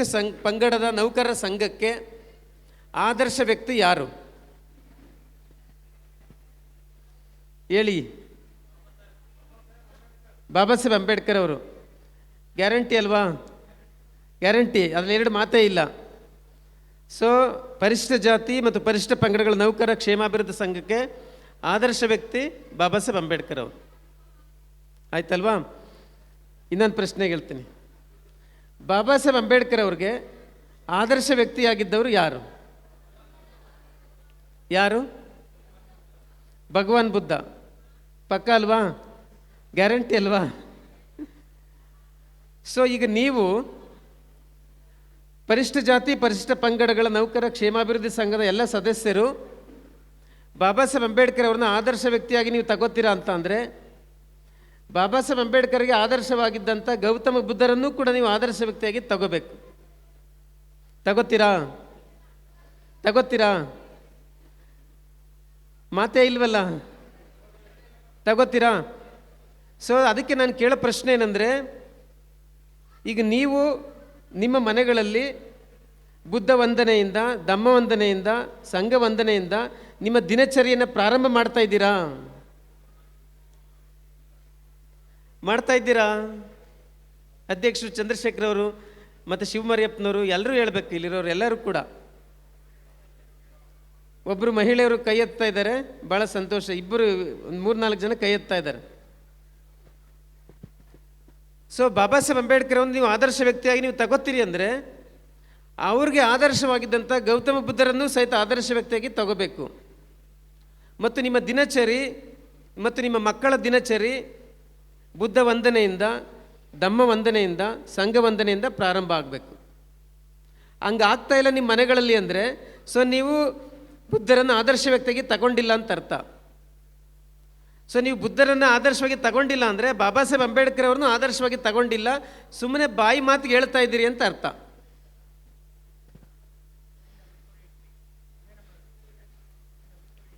ಸಂಘ, ಪಂಗಡದ ನೌಕರರ ಸಂಘಕ್ಕೆ ಆದರ್ಶ ವ್ಯಕ್ತಿ ಯಾರು? ಹೇಳಿ. ಬಾಬಾ ಸಾಹೇಬ್ ಅಂಬೇಡ್ಕರ್ ಅವರು. ಗ್ಯಾರಂಟಿ ಅಲ್ವಾ? ಗ್ಯಾರಂಟಿ, ಅದರಲ್ಲಿ ಎರಡು ಮಾತೇ ಇಲ್ಲ. ಸೊ ಪರಿಶಿಷ್ಟ ಜಾತಿ ಮತ್ತು ಪರಿಶಿಷ್ಟ ಪಂಗಡಗಳ ನೌಕರ ಕ್ಷೇಮಾಭಿವೃದ್ಧಿ ಸಂಘಕ್ಕೆ ಆದರ್ಶ ವ್ಯಕ್ತಿ ಬಾಬಾ ಸಾಹೇಬ್ ಅಂಬೇಡ್ಕರ್ ಅವರು. ಆಯ್ತಲ್ವಾ? ಇನ್ನೊಂದು ಪ್ರಶ್ನೆ ಹೇಳ್ತೀನಿ. ಬಾಬಾ ಸಾಹೇಬ್ ಅಂಬೇಡ್ಕರ್ ಅವ್ರಿಗೆ ಆದರ್ಶ ವ್ಯಕ್ತಿಯಾಗಿದ್ದವರು ಯಾರು? ಯಾರು? ಭಗವಾನ್ ಬುದ್ಧ. ಪಕ್ಕ ಅಲ್ವಾ? ಗ್ಯಾರಂಟಿ ಅಲ್ವಾ? ಸೊ ಈಗ ನೀವು ಪರಿಷ್ಠ ಜಾತಿ ಪರಿಶಿಷ್ಟ ಪಂಗಡಗಳ ನೌಕರ, ಕ್ಷೇಮಾಭಿವೃದ್ಧಿ ಸಂಘದ ಎಲ್ಲ ಸದಸ್ಯರು, ಬಾಬಾ ಸಾಹೇಬ್ ಅಂಬೇಡ್ಕರ್ ಅವ್ರನ್ನ ಆದರ್ಶ ವ್ಯಕ್ತಿಯಾಗಿ ನೀವು ತಗೋತೀರಾ ಅಂತ ಅಂದರೆ ಬಾಬಾ ಸಾಹೇಬ್ ಅಂಬೇಡ್ಕರ್ಗೆ ಆದರ್ಶವಾಗಿದ್ದಂಥ ಗೌತಮ ಬುದ್ಧರನ್ನೂ ಕೂಡ ನೀವು ಆದರ್ಶ ವ್ಯಕ್ತಿಯಾಗಿ ತಗೋಬೇಕು. ತಗೋತೀರಾ? ತಗೋತೀರಾ? ಮಾತೇ ಇಲ್ವಲ್ಲ? ತಗೋತೀರಾ? ಸೊ ಅದಕ್ಕೆ ನಾನು ಕೇಳೋ ಪ್ರಶ್ನೆ ಏನಂದರೆ, ಈಗ ನೀವು ನಿಮ್ಮ ಮನೆಗಳಲ್ಲಿ ಬುದ್ಧ ವಂದನೆಯಿಂದ ಧಮ್ಮ ವಂದನೆಯಿಂದ, ಸಂಘ ವಂದನೆಯಿಂದ ನಿಮ್ಮ ದಿನಚರಿಯನ್ನು ಪ್ರಾರಂಭ ಮಾಡ್ತಾ ಇದ್ದೀರಾ? ಮಾಡ್ತಾ ಇದ್ದೀರಾ? ಅಧ್ಯಕ್ಷರು ಚಂದ್ರಶೇಖರ್ ಅವರು ಮತ್ತು ಶಿವಮರಿಯಪ್ಪನವರು ಎಲ್ಲರೂ ಹೇಳ್ಬೇಕು, ಇಲ್ಲಿರೋರು ಎಲ್ಲರೂ ಕೂಡ. ಒಬ್ಬರು ಮಹಿಳೆಯರು ಕೈ ಎತ್ತಾ ಇದ್ದಾರೆ ಭಾಳ ಸಂತೋಷ. ಇಬ್ಬರು, ಒಂದು ಮೂರ್ನಾಲ್ಕು ಜನ ಕೈ ಎತ್ತಾ ಇದ್ದಾರೆ. ಸೊ ಬಾಬಾ ಸಾಹೇಬ್ ಅಂಬೇಡ್ಕರ್ ಒಂದು ನೀವು ಆದರ್ಶ ವ್ಯಕ್ತಿಯಾಗಿ ನೀವು ತಗೋತೀರಿ ಅಂದರೆ, ಅವ್ರಿಗೆ ಆದರ್ಶವಾಗಿದ್ದಂಥ ಗೌತಮ ಬುದ್ಧರನ್ನು ಸಹಿತ ಆದರ್ಶ ವ್ಯಕ್ತಿಯಾಗಿ ತಗೋಬೇಕು. ಮತ್ತು ನಿಮ್ಮ ದಿನಚರಿ, ಮತ್ತು ನಿಮ್ಮ ಮಕ್ಕಳ ದಿನಚರಿ ಬುದ್ಧ ವಂದನೆಯಿಂದ, ಧಮ್ಮ ವಂದನೆಯಿಂದ, ಸಂಘ ವಂದನೆಯಿಂದ ಪ್ರಾರಂಭ ಆಗಬೇಕು. ಹಂಗಾಗ್ತಾ ಇಲ್ಲ ನಿಮ್ಮ ಮನೆಗಳಲ್ಲಿ ಅಂದರೆ, ಸೊ ನೀವು ಬುದ್ಧರನ್ನು ಆದರ್ಶ ವ್ಯಕ್ತಿಯಾಗಿ ತಗೊಂಡಿಲ್ಲ ಅಂತ ಅರ್ಥ. ಸೊ ನೀವು ಬುದ್ಧರನ್ನು ಆದರ್ಶವಾಗಿ ತಗೊಂಡಿಲ್ಲ ಅಂದರೆ, ಬಾಬಾ ಸಾಹೇಬ್ ಅಂಬೇಡ್ಕರ್ ಅವ್ರನ್ನೂ ಆದರ್ಶವಾಗಿ ತಗೊಂಡಿಲ್ಲ ಸುಮ್ಮನೆ ಬಾಯಿ ಮಾತಿಗೆ ಹೇಳ್ತಾ ಇದ್ದೀರಿ ಅಂತ ಅರ್ಥ.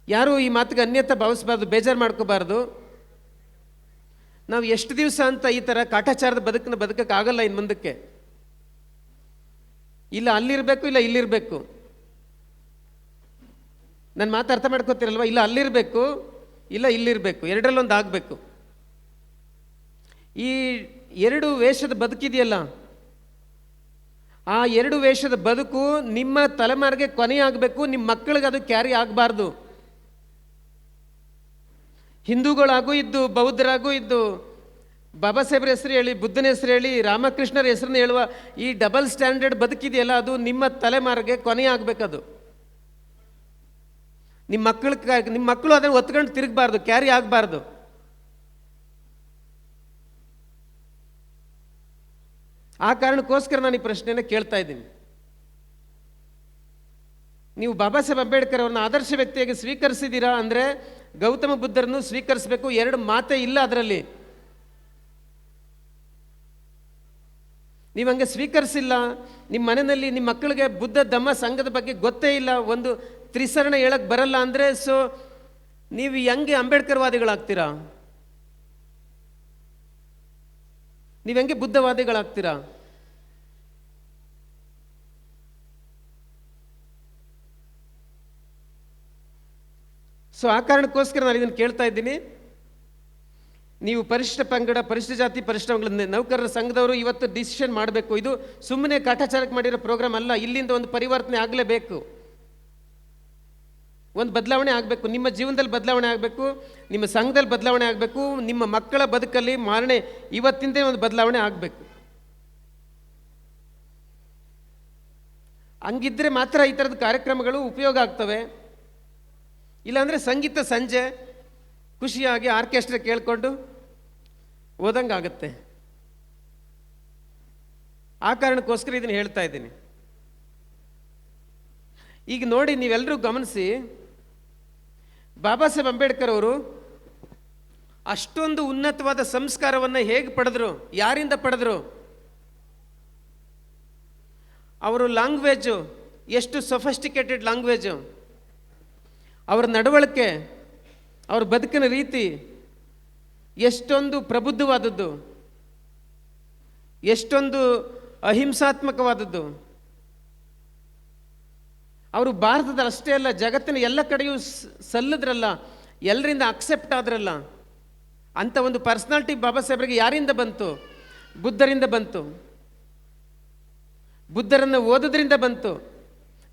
ಯಾರು ಈ ಮಾತಿಗೆ ಅನ್ಯತ್ತ ಭಾವಿಸಬಾರ್ದು, ಬೇಜಾರು ಮಾಡ್ಕೋಬಾರ್ದು. ನಾವು ಎಷ್ಟು ದಿವಸ ಅಂತ ಈ ಥರ ಕಾಟಾಚಾರದ ಬದುಕನ್ನ ಬದುಕಕ್ಕಾಗಲ್ಲ ಇನ್ನು ಮುಂದಕ್ಕೆ. ಇಲ್ಲ ಅಲ್ಲಿರಬೇಕು, ಇಲ್ಲ ಇಲ್ಲಿರಬೇಕು. ನನ್ನ ಮಾತು ಅರ್ಥ ಮಾಡ್ಕೋತೀರಲ್ವ? ಇಲ್ಲ ಅಲ್ಲಿರಬೇಕು, ಇಲ್ಲ ಇಲ್ಲಿರಬೇಕು. ಎರಡರಲ್ಲೊಂದು ಆಗಬೇಕು. ಈ ಎರಡು ವೇಷದ ಬದುಕಿದೆಯಲ್ಲ, ಆ ಎರಡು ವೇಷದ ಬದುಕು ನಿಮ್ಮ ತಲೆಮಾರಿಗೆ ಕೊನೆಯಾಗಬೇಕು ನಿಮ್ಮ ಮಕ್ಕಳಿಗೆ ಅದು ಕ್ಯಾರಿ ಆಗಬಾರ್ದು. ಹಿಂದೂಗಳಾಗೂ ಇದ್ದು, ಬೌದ್ಧರಾಗೂ ಇದ್ದು, ಬಾಬಾ ಸಾಹೇಬ್ರ ಹೆಸರು ಹೇಳಿ, ಬುದ್ಧನ ಹೆಸರು ಹೇಳಿ, ರಾಮಕೃಷ್ಣರ ಹೆಸರನ್ನು ಹೇಳುವ ಈ ಡಬಲ್ ಸ್ಟ್ಯಾಂಡರ್ಡ್ ಬದುಕಿದೆಯಲ್ಲ, ಅದು ನಿಮ್ಮ ತಲೆಮಾರಿಗೆ ಕೊನೆಯಾಗಬೇಕದು ನಿಮ್ಮ ಮಕ್ಕಳ ನಿಮ್ಮ ಮಕ್ಕಳು ಅದನ್ನು ಒತ್ಕೊಂಡು ತಿರುಗಬಾರ್ದು, ಕ್ಯಾರಿ ಆಗಬಾರ್ದು. ಆ ಕಾರಣಕ್ಕೋಸ್ಕರ ನಾನು ಈ ಪ್ರಶ್ನೆಯನ್ನು ಕೇಳ್ತಾ ಇದ್ದೀನಿ. ನೀವು ಬಾಬಾ ಸಾಹೇಬ್ ಅಂಬೇಡ್ಕರ್ ಅವ್ರನ್ನ ಆದರ್ಶ ವ್ಯಕ್ತಿಯಾಗಿ ಸ್ವೀಕರಿಸಿದ್ದೀರಾ ಅಂದರೆ ಗೌತಮ ಬುದ್ಧರನ್ನು ಸ್ವೀಕರಿಸಬೇಕು. ಎರಡು ಮಾತೇ ಇಲ್ಲ ಅದರಲ್ಲಿ. ನೀವು ಹಂಗೆ ಸ್ವೀಕರಿಸಿಲ್ಲ. ನಿಮ್ಮ ಮನೆಯಲ್ಲಿ ನಿಮ್ಮ ಮಕ್ಕಳಿಗೆ ಬುದ್ಧ, ಧಮ್ಮ, ಸಂಘದ ಬಗ್ಗೆ ಗೊತ್ತೇ ಇಲ್ಲ. ಒಂದು ತ್ರಿಸರಣ ಹೇಳಕ್ಕೆ ಬರಲ್ಲ ಅಂದರೆ ಸೊ ನೀವು ಹೆಂಗೆ ಅಂಬೇಡ್ಕರ್ವಾದಿಗಳಾಗ್ತೀರಾ? ನೀವು ಹೆಂಗೆ ಬುದ್ಧವಾದಿಗಳಾಗ್ತೀರಾ? ಸೊ ಆ ಕಾರಣಕ್ಕೋಸ್ಕರ ನಾನು ಇದನ್ನು ಕೇಳ್ತಾ ಇದ್ದೀನಿ. ನೀವು ಪರಿಶಿಷ್ಟ ಪಂಗಡ, ಪರಿಶಿಷ್ಟ ಜಾತಿ, ಪರಿಶಿಷ್ಟ ನೌಕರರ ಸಂಘದವರು ಇವತ್ತು ಡಿಸಿಷನ್ ಮಾಡಬೇಕು. ಇದು ಸುಮ್ಮನೆ ಕಾಟಾಚಾರಕ್ಕೆ ಮಾಡಿರೋ ಪ್ರೋಗ್ರಾಮ್ ಅಲ್ಲ. ಇಲ್ಲಿಂದ ಒಂದು ಪರಿವರ್ತನೆ ಆಗಲೇಬೇಕು. ಒಂದು ಬದಲಾವಣೆ ಆಗಬೇಕು. ನಿಮ್ಮ ಜೀವನದಲ್ಲಿ ಬದಲಾವಣೆ ಆಗಬೇಕು. ನಿಮ್ಮ ಸಂಘದಲ್ಲಿ ಬದಲಾವಣೆ ಆಗಬೇಕು. ನಿಮ್ಮ ಮಕ್ಕಳ ಬದುಕಲ್ಲಿ ಮಾರಣೆ ಇವತ್ತಿಂದೇ ಒಂದು ಬದಲಾವಣೆ ಆಗಬೇಕು. ಹಂಗಿದ್ರೆ ಮಾತ್ರ ಈ ಥರದ ಕಾರ್ಯಕ್ರಮಗಳು ಉಪಯೋಗ ಆಗ್ತವೆ. ಇಲ್ಲಾಂದರೆ ಸಂಗೀತ ಸಂಜೆ ಖುಷಿಯಾಗಿ ಆರ್ಕೆಸ್ಟ್ರಾ ಕೇಳಿಕೊಂಡು ಓದಂಗೆ ಆಗುತ್ತೆ ಆ ಕಾರಣಕ್ಕೋಸ್ಕರ ಇದನ್ನು ಹೇಳ್ತಾ ಇದ್ದೀನಿ. ಈಗ ನೋಡಿ ನೀವೆಲ್ಲರೂ ಗಮನಿಸಿ, ಬಾಬಾ ಸಾಹೇಬ್ ಅಂಬೇಡ್ಕರ್ ಅವರು ಅಷ್ಟೊಂದು ಉನ್ನತವಾದ ಸಂಸ್ಕಾರವನ್ನು ಹೇಗೆ ಪಡೆದ್ರು, ಯಾರಿಂದ ಪಡೆದ್ರು? ಅವರು ಲ್ಯಾಂಗ್ವೇಜು, ಎಷ್ಟು ಸೊಫಿಸ್ಟಿಕೇಟೆಡ್ ಲ್ಯಾಂಗ್ವೇಜು. ಅವರ ನಡವಳಿಕೆ, ಅವ್ರ ಬದುಕಿನ ರೀತಿ ಎಷ್ಟೊಂದು ಪ್ರಬುದ್ಧವಾದದ್ದು, ಎಷ್ಟೊಂದು ಅಹಿಂಸಾತ್ಮಕವಾದದ್ದು. ಅವರು ಭಾರತದ ಅಷ್ಟೇ ಅಲ್ಲ, ಜಗತ್ತಿನ ಎಲ್ಲ ಕಡೆಯೂ ಸಲ್ಲದ್ರಲ್ಲ, ಎಲ್ಲರಿಂದ ಅಕ್ಸೆಪ್ಟ್ ಆದ್ರಲ್ಲ. ಅಂಥ ಒಂದು ಪರ್ಸ್ನಾಲಿಟಿ ಬಾಬಾ ಸಾಹೇಬ್ರಿಗೆ ಯಾರಿಂದ ಬಂತು? ಬುದ್ಧರಿಂದ ಬಂತು. ಬುದ್ಧರನ್ನು ಓದೋದ್ರಿಂದ ಬಂತು.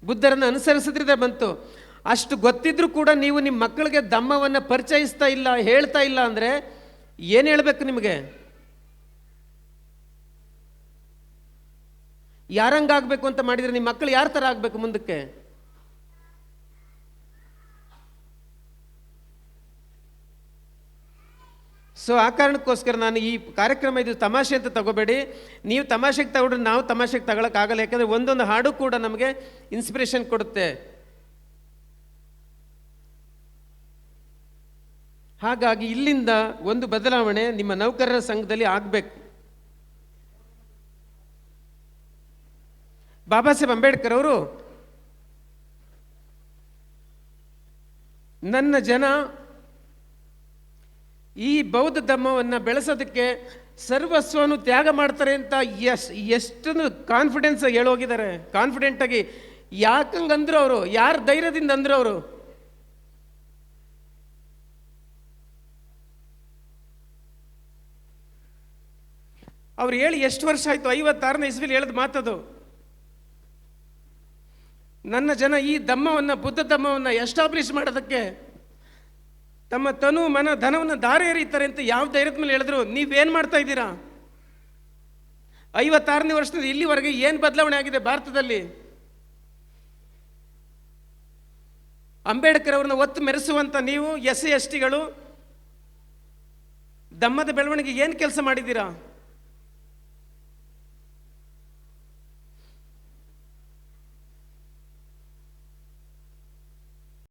ಬುದ್ಧರನ್ನು ಅನುಸರಿಸೋದ್ರಿಂದ ಬಂತು. ಅಷ್ಟು ಗೊತ್ತಿದ್ರೂ ಕೂಡ ನೀವು ನಿಮ್ಮ ಮಕ್ಕಳಿಗೆ ದಮ್ಮವನ್ನು ಪರಿಚಯಿಸ್ತಾ ಇಲ್ಲ, ಹೇಳ್ತಾ ಇಲ್ಲ ಅಂದರೆ ಏನು ಹೇಳಬೇಕು ನಿಮಗೆ? ಯಾರಂಗಾಗಬೇಕು ಅಂತ ಮಾಡಿದರೆ ನಿಮ್ಮ ಮಕ್ಕಳು ಯಾರ ಥರ ಆಗಬೇಕು ಮುಂದಕ್ಕೆ? ಸೊ ಆ ಕಾರಣಕ್ಕೋಸ್ಕರ ನಾನು ಈ ಕಾರ್ಯಕ್ರಮ ಇದು ತಮಾಷೆ ಅಂತ ತಗೋಬೇಡಿ. ನೀವು ತಮಾಷೆಗೆ ತಗೊಂಡ್ರೆ ನಾವು ತಮಾಷೆಗೆ ತಗೊಳಕ್ಕಾಗಲ್ಲ, ಯಾಕಂದರೆ ಒಂದೊಂದು ಹಾಡು ಕೂಡ ನಮಗೆ ಇನ್ಸ್ಪಿರೇಷನ್ ಕೊಡುತ್ತೆ. ಹಾಗಾಗಿ ಇಲ್ಲಿಂದ ಒಂದು ಬದಲಾವಣೆ ನಿಮ್ಮ ನೌಕರರ ಸಂಘದಲ್ಲಿ ಆಗಬೇಕು. ಬಾಬಾ ಸಾಹೇಬ್ ಅಂಬೇಡ್ಕರ್ ಅವರು, ನನ್ನ ಜನ ಈ ಬೌದ್ಧ ಧರ್ಮವನ್ನು ಬೆಳೆಸೋದಕ್ಕೆ ಸರ್ವಸ್ವನು ತ್ಯಾಗ ಮಾಡ್ತಾರೆ ಅಂತ ಎಸ್ ಎಷ್ಟನ್ನು ಕಾನ್ಫಿಡೆನ್ಸ್ ಹೇಳೋಗಿದ್ದಾರೆ. ಕಾನ್ಫಿಡೆಂಟಾಗಿ ಯಾಕಂಗಂದ್ರು ಅವರು, ಯಾರ ಧೈರ್ಯದಿಂದ ಅಂದರು ಅವರು ಅವ್ರು ಹೇಳಿ ಎಷ್ಟು ವರ್ಷ ಆಯಿತು? ಐವತ್ತಾರನೇ ಇಸ್ವಿಲಿ ಹೇಳಿದ ಮಾತದು. ನನ್ನ ಜನ ಈ ಧಮ್ಮವನ್ನು ಬುದ್ಧ ಧಮ್ಮವನ್ನು ಎಸ್ಟಾಬ್ಲಿಷ್ ಮಾಡೋದಕ್ಕೆ ತಮ್ಮ ತನು, ಮನ, ಧನವನ್ನು ದಾರಿ ಎರೀತಾರೆ ಅಂತ ಯಾವ ಧೈರ್ಯದ ಮೇಲೆ ಹೇಳಿದ್ರು? ನೀವೇನು ಮಾಡ್ತಾ ಇದ್ದೀರಾ? ಐವತ್ತಾರನೇ ವರ್ಷದಿಂದ ಇಲ್ಲಿವರೆಗೆ ಏನು ಬದಲಾವಣೆ ಆಗಿದೆ ಭಾರತದಲ್ಲಿ? ಅಂಬೇಡ್ಕರ್ ಅವ್ರನ್ನ ಒತ್ತು ಮೆರೆಸುವಂಥ ನೀವು ಎಸ್ ಸಿ ಎಸ್ ಟಿಗಳು ದಮ್ಮದ ಬೆಳವಣಿಗೆ ಏನು ಕೆಲಸ ಮಾಡಿದ್ದೀರಾ?